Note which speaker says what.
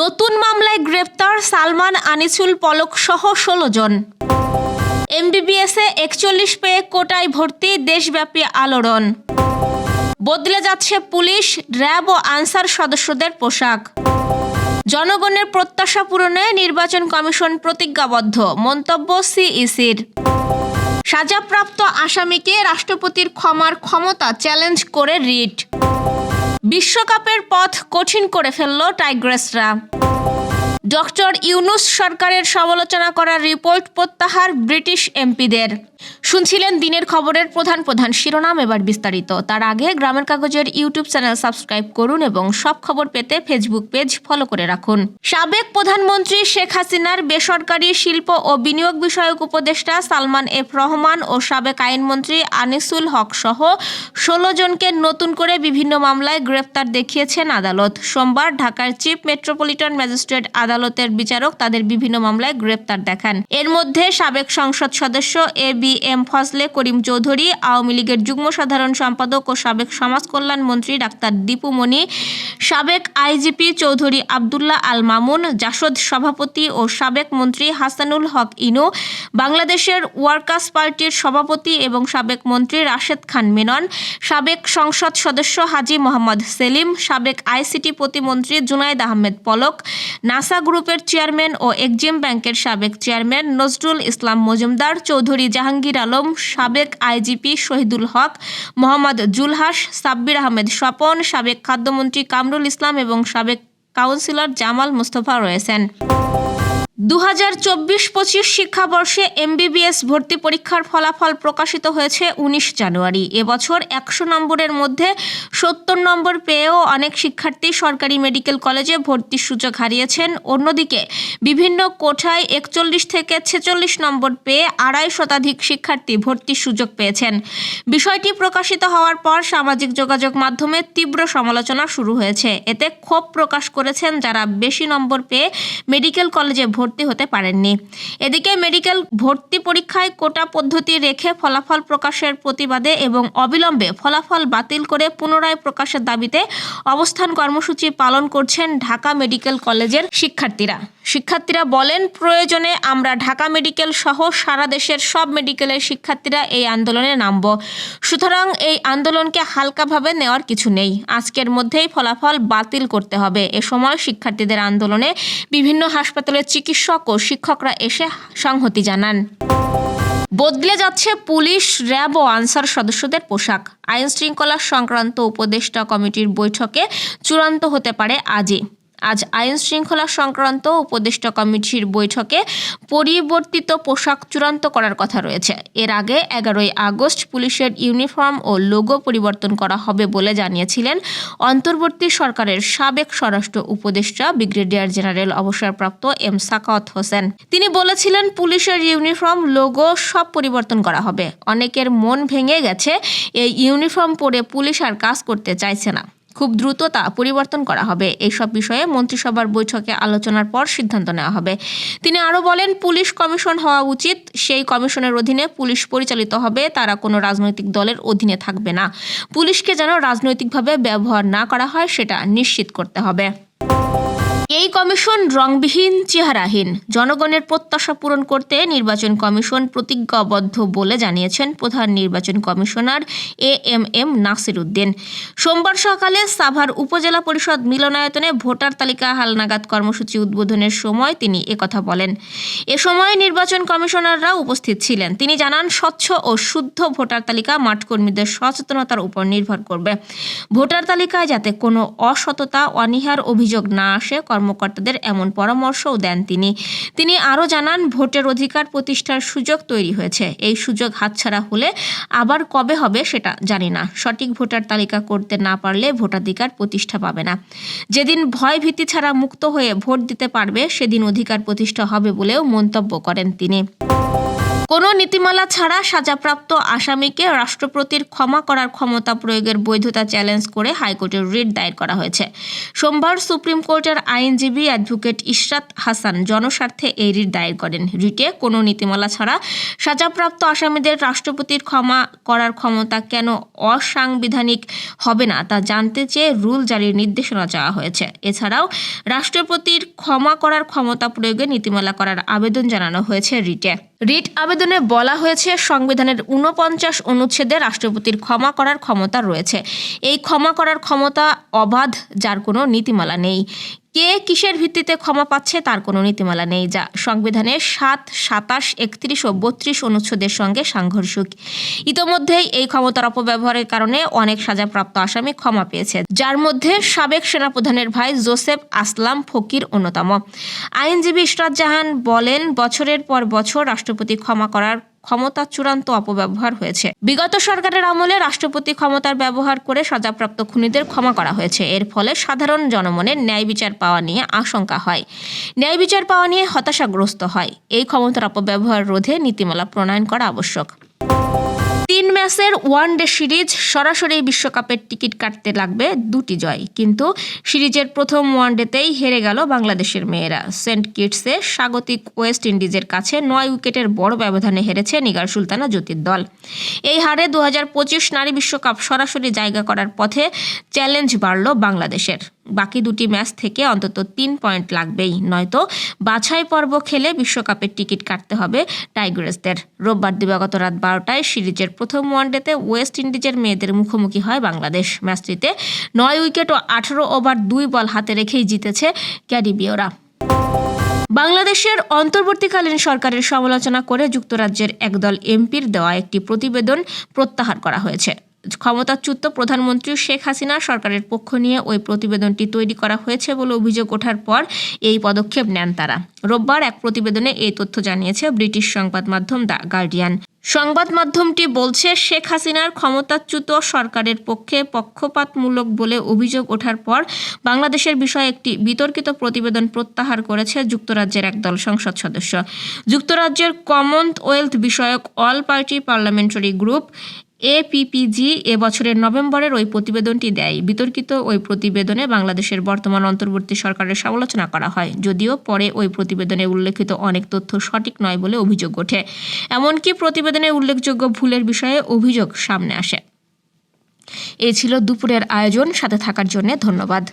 Speaker 1: নতুন মামলায় গ্রেপ্তার সালমান আনিসুল পলক সহ ষোলো জন। এমবিবিএসে একচল্লিশ পেয়ে কোটায় ভর্তি দেশব্যাপী আলোড়ন। বদলে যাচ্ছে পুলিশ, র্যাব ও আনসার সদস্যদের পোশাক। জনগণের প্রত্যাশা পূরণে নির্বাচন কমিশন প্রতিজ্ঞাবদ্ধ, মন্তব্য সিইসির। সাজাপ্রাপ্ত আসামিকে রাষ্ট্রপতির ক্ষমার ক্ষমতা চ্যালেঞ্জ করে রিট। বিশ্বকাপের পথ কঠিন করে ফেলল টাইগ্রেসরা। ডক্টর ইউনুস সরকারের সমালোচনা করার রিপোর্ট প্রত্যাহার ব্রিটিশ এমপিদের। শুনছিলেন দিনের খবরের প্রধান প্রধান শিরোনাম এবার বিস্তারিত। তার আগে গ্রামের কাগজের ইউটিউব চ্যানেল সাবস্ক্রাইব করুন এবং সব খবর পেতে ফেসবুক পেজ ফলো করে রাখুন। সাবেক প্রধানমন্ত্রী শেখ হাসিনার বেসরকারি শিল্প ও বিনিয়োগ বিষয়ক উপদেষ্টা সালমান এফ রহমান ও সাবেক আইনমন্ত্রী আনিসুল হক সহ ষোলো জনকে নতুন করে বিভিন্ন মামলায় গ্রেফতার দেখিয়েছেন আদালত। সোমবার ঢাকার চিফ মেট্রোপলিটন ম্যাজিস্ট্রেট আদালতের বিচারক তাদের বিভিন্ন মামলায় গ্রেফতার দেখান। এর মধ্যে সাবেক সংসদ সদস্য A B M Fazle, Karim Chowdhury, Awami লীগের যুগ্ম সাধারণ সম্পাদক ও সাবেক সমাজ কল্যাণ মন্ত্রী ডাক্তার দীপু মনি, সাবেক আইজিপি চৌধুরী আবদুল্লাহ আল মামুন, জাসদ সভাপতি ও সাবেক মন্ত্রী হাসানুল হক ইনু, বাংলাদেশের ওয়ার্কার্স পার্টির সভাপতি এবং সাবেক মন্ত্রী রাশেদ খান মেনন, সাবেক সংসদ সদস্য হাজি মোহাম্মদ সেলিম, সাবেক আইসিটি প্রতিমন্ত্রী জুনায়দ আহমেদ পলক, নাসা গ্রুপের চেয়ারম্যান ও এক্সিম ব্যাংকের সাবেক চেয়ারম্যান নজরুল ইসলাম মজুমদার, চৌধুরী জাহাঙ্গীর আলম, সাবেক আইজিপি শহীদুল হক, মোহাম্মদ জুলহাস, সাব্বির আহমেদ স্বপন, সাবেক খাদ্যমন্ত্রী কামরুল ইসলাম এবং সাবেক কাউন্সিলর জামাল মুস্তফা রয়েছেন। দু হাজার চব্বিশ পঁচিশ শিক্ষাবর্ষে এমবিবিএস ভর্তি পরীক্ষার ফলাফল প্রকাশিত হয়েছে উনিশ জানুয়ারি। এবছর একশো নম্বরের মধ্যে সত্তর নম্বর পেয়েও অনেক শিক্ষার্থী সরকারি মেডিকেল কলেজে ভর্তির সুযোগ হারিয়েছেন। অন্যদিকে, বিভিন্ন কোঠায় একচল্লিশ থেকে ছেচল্লিশ নম্বর পেয়ে আড়াই শতাধিক শিক্ষার্থী ভর্তির সুযোগ পেয়েছেন। বিষয়টি প্রকাশিত হওয়ার পর সামাজিক যোগাযোগ মাধ্যমে তীব্র সমালোচনা শুরু হয়েছে। এতে ক্ষোভ প্রকাশ করেছেন যারা বেশি নম্বর পেয়ে মেডিকেল কলেজে ভর্তি হতে পারেননি। এদিকে মেডিকেল ভর্তি পরীক্ষায় কোটা পদ্ধতি রেখে ফলাফল প্রকাশের প্রতিবাদে এবং অবিলম্বে ফলাফল বাতিল করে পুনরায় প্রকাশের দাবিতে অবস্থান কর্মসূচি পালন করছেন ঢাকা মেডিকেল কলেজের শিক্ষার্থীরা। শিক্ষার্থীরা বলেন, প্রয়োজনে আমরা ঢাকা মেডিকেল সহ সারা দেশের সব মেডিকেলের শিক্ষার্থীরা এই আন্দোলনে নামব। সুতরাং এই আন্দোলনকে হালকাভাবে নেওয়ার কিছু নেই। আজকের মধ্যেই ফলাফল বাতিল করতে হবে। এ সময় শিক্ষার্থীদের আন্দোলনে বিভিন্ন হাসপাতালের চিকিৎসক ও শিক্ষকরা এসে সংহতি জানান। বদলে যাচ্ছে পুলিশ, র্যাব ও আনসার সদস্যদের পোশাক। আইন শৃঙ্খলা সংক্রান্ত উপদেষ্টা কমিটির বৈঠকে চূড়ান্ত হতে পারে আজই। আজ আইন শৃঙ্খলা সংক্রান্ত উপদেষ্টা কমিটির বৈঠকে পরিবর্তিত পোশাক চূড়ান্ত করার কথা রয়েছে। এর আগে এগারোই আগস্ট পুলিশের ইউনিফর্ম ও লোগো পরিবর্তন করা হবে বলে জানিয়েছিলেন অন্তর্বর্তী সরকারের সাবেক স্বরাষ্ট্র উপদেষ্টা ব্রিগেডিয়ার জেনারেল অবসরপ্রাপ্ত এম সাকাওয়াত হোসেন। তিনি বলেছিলেন, পুলিশের ইউনিফর্ম, লোগো সব পরিবর্তন করা হবে। অনেকের মন ভেঙে গেছে, এই ইউনিফর্ম পরে পুলিশ আর কাজ করতে চাইছে না। খুব দ্রুত তা পরিবর্তন করা হবে। এইসব বিষয়ে মন্ত্রিসভার বৈঠকে আলোচনার পর সিদ্ধান্ত নেওয়া হবে। তিনি আরও বলেন, পুলিশ কমিশন হওয়া উচিত। সেই কমিশনের অধীনে পুলিশ পরিচালিত হবে। তারা কোনো রাজনৈতিক দলের অধীনে থাকবে না। পুলিশকে যেন রাজনৈতিকভাবে ব্যবহার না করা হয়, সেটা নিশ্চিত করতে হবে। এই কমিশন রংবিহীন, চেহারাহীন। জনগণের প্রত্যাশা পূরণ করতে নির্বাচন কমিশন প্রতিজ্ঞাবদ্ধ বলে জানিয়েছেন প্রধান নির্বাচন commissioner A M M Nasir Uddin সোমবার সকালে সাভার উপজেলা পরিষদ মিলনায়তনে ভোটার তালিকা হালনাগাদ কর্মসূচি উদ্বোধনের সময় তিনি একথা বলেন। এ সময় নির্বাচন কমিশনাররা উপস্থিত ছিলেন। তিনি জানান, স্বচ্ছ ও শুদ্ধ ভোটার তালিকা মাঠকর্মীদের সচেতনতার উপর নির্ভর করবে। ভোটার তালিকায় যাতে কোনো অসততা, অনীহার অভিযোগ না আসে কর্মকর্তাদের এমন পরামর্শও দেন তিনি। তিনি আরও জানান, ভোটের অধিকার প্রতিষ্ঠার সুযোগ তৈরি হয়েছে। এই সুযোগ হাতছাড়া হলে আবার কবে হবে সেটা জানি না। সঠিক ভোটার তালিকা করতে না পারলে ভোটাধিকার প্রতিষ্ঠা পাবে না। যেদিন ভয় ভীতি ছাড়া মুক্ত হয়ে ভোট দিতে পারবে, সেদিন অধিকার প্রতিষ্ঠা হবে বলেও মন্তব্য করেন তিনি। কোনো নীতিমালা ছাড়া সাজাপ্রাপ্ত আসামিকে রাষ্ট্রপতির ক্ষমা করার ক্ষমতা প্রয়োগের বৈধতা চ্যালেঞ্জ করে হাইকোর্টের রিট দায়ের করা হয়েছে। সোমবার সুপ্রিম কোর্টের আইনজীবী অ্যাডভোকেট ইশরাত হাসান জনস্বার্থে এই রিট দায়ের করেন। রিটে কোনো নীতিমালা ছাড়া সাজাপ্রাপ্ত আসামিদের রাষ্ট্রপতির ক্ষমা করার ক্ষমতা কেন অসাংবিধানিক হবে না তা জানতে চেয়ে রুল জারির নির্দেশনা চাওয়া হয়েছে। এছাড়াও রাষ্ট্রপতির ক্ষমা করার ক্ষমতা প্রয়োগে নীতিমালা করার আবেদন জানানো হয়েছে রিটে। রিট আবেদনে বলা হয়েছে, সংবিধানের ঊনপঞ্চাশ অনুচ্ছেদে রাষ্ট্রপতির ক্ষমা করার ক্ষমতা রয়েছে। এই ক্ষমা করার ক্ষমতা অবাধ, যার কোনো নীতিমালা নেই। কে কিসের ভিত্তিতে ক্ষমা পাচ্ছে তার কোনো নীতিমালা নেই। যা সংবিধানের সাত, সাতাশ, একত্রিশ ও বত্রিশ অনুচ্ছেদের সঙ্গে সাংঘর্ষিক। ইতোমধ্যেই এই ক্ষমতার অপব্যবহারের কারণে অনেক সাজাপ্রাপ্ত আসামি ক্ষমা পেয়েছে, যার মধ্যে সাবেক সেনাপ্রধানের ভাই জোসেফ আসলাম ফকির অন্যতম। আইনজীবী ইশরাত জাহান বলেন, বছরের পর বছর রাষ্ট্রপতি ক্ষমা করার ক্ষমতা চূড়ান্ত অপব্যবহার হয়েছে। বিগত সরকারের আমলে রাষ্ট্রপতি ক্ষমতার ব্যবহার করে সাজাপ্রাপ্ত খুনিদের ক্ষমা করা হয়েছে। এর ফলে সাধারণ জনমনে ন্যায় বিচার পাওয়া নিয়ে আশঙ্কা হয়। ন্যায় বিচার পাওয়া নিয়ে হতাশাগ্রস্ত হয়। এই ক্ষমতার অপব্যবহার রোধে নীতিমালা প্রণয়ন করা আবশ্যক। তিন ম্যাচের ওয়ান ডে সিরিজ সরাসরি বিশ্বকাপের টিকিট কাটতে লাগবে দুটি জয়। কিন্তু সিরিজের প্রথম ওয়ানডেতেই হেরে গেল বাংলাদেশের মেয়েরা। সেন্ট কিটসে স্বাগতিক ওয়েস্ট ইন্ডিজের কাছে নয় উইকেটের বড় ব্যবধানে হেরেছে নিগার সুলতানা জ্যোতির দল। এই হারে দু হাজার পঁচিশ নারী বিশ্বকাপ সরাসরি জায়গা করার পথে চ্যালেঞ্জ বাড়ল বাংলাদেশের। বাকি দুটি ম্যাচ থেকে অন্তত তিন পয়েন্ট লাগবেই। নয়তো বাছাই পর্ব খেলে বিশ্বকাপের টিকিট কাটতে হবে টাইগার্সদের। রোববার দিবাগত রাত বারোটায় সিরিজের প্রথম ওয়ানডেতে ওয়েস্ট ইন্ডিজের মেয়েদের মুখোমুখি হয় বাংলাদেশ। ম্যাচটিতে নয় উইকেট ও আঠারো ওভার দুই বল হাতে রেখেই জিতেছে ক্যারিবীয়রা। বাংলাদেশের অন্তর্বর্তীকালীন সরকারের সমালোচনা করে যুক্তরাজ্যের একদল এমপির দেওয়া একটি প্রতিবেদন প্রত্যাহার করা হয়েছে। ক্ষমতাচ্যুত প্রধানমন্ত্রী শেখ হাসিনা সরকারের পক্ষ নিয়ে ওই প্রতিবেদনটি তৈরি করা হয়েছে বলে অভিযোগ ওঠার পর এই পদক্ষেপ নেন তারা। রোববার এক প্রতিবেদনে এই তথ্য জানিয়েছে ব্রিটিশ সংবাদ মাধ্যম দ্য গার্ডিয়ান। সংবাদ মাধ্যমটি বলছে, শেখ হাসিনার ক্ষমতাচ্যুত সরকারের পক্ষে পক্ষপাতমূলক বলে অভিযোগ ওঠার পর বাংলাদেশের বিষয়ে একটি বিতর্কিত প্রতিবেদন প্রত্যাহার করেছে যুক্তরাজ্যের একদল সংসদ সদস্য। যুক্তরাজ্যের কমনওয়েলথ বিষয়ক all party parliamentary group APPG এ বছরের নভেম্বরের ওই প্রতিবেদনটি দেয়। বিতর্কিত ওই প্রতিবেদনে বাংলাদেশের বর্তমান অন্তর্বর্তী সরকারের সমালোচনা করা হয়। যদিও পরে ওই প্রতিবেদনে উল্লেখিত অনেক তথ্য সঠিক নয় বলে অভিযোগ ওঠে। এমনকি প্রতিবেদনে উল্লেখযোগ্য ভুলের বিষয়ে অভিযোগ সামনে আসে। এ ছিল দুপুরের আয়োজন। সাথে থাকার জন্য ধন্যবাদ।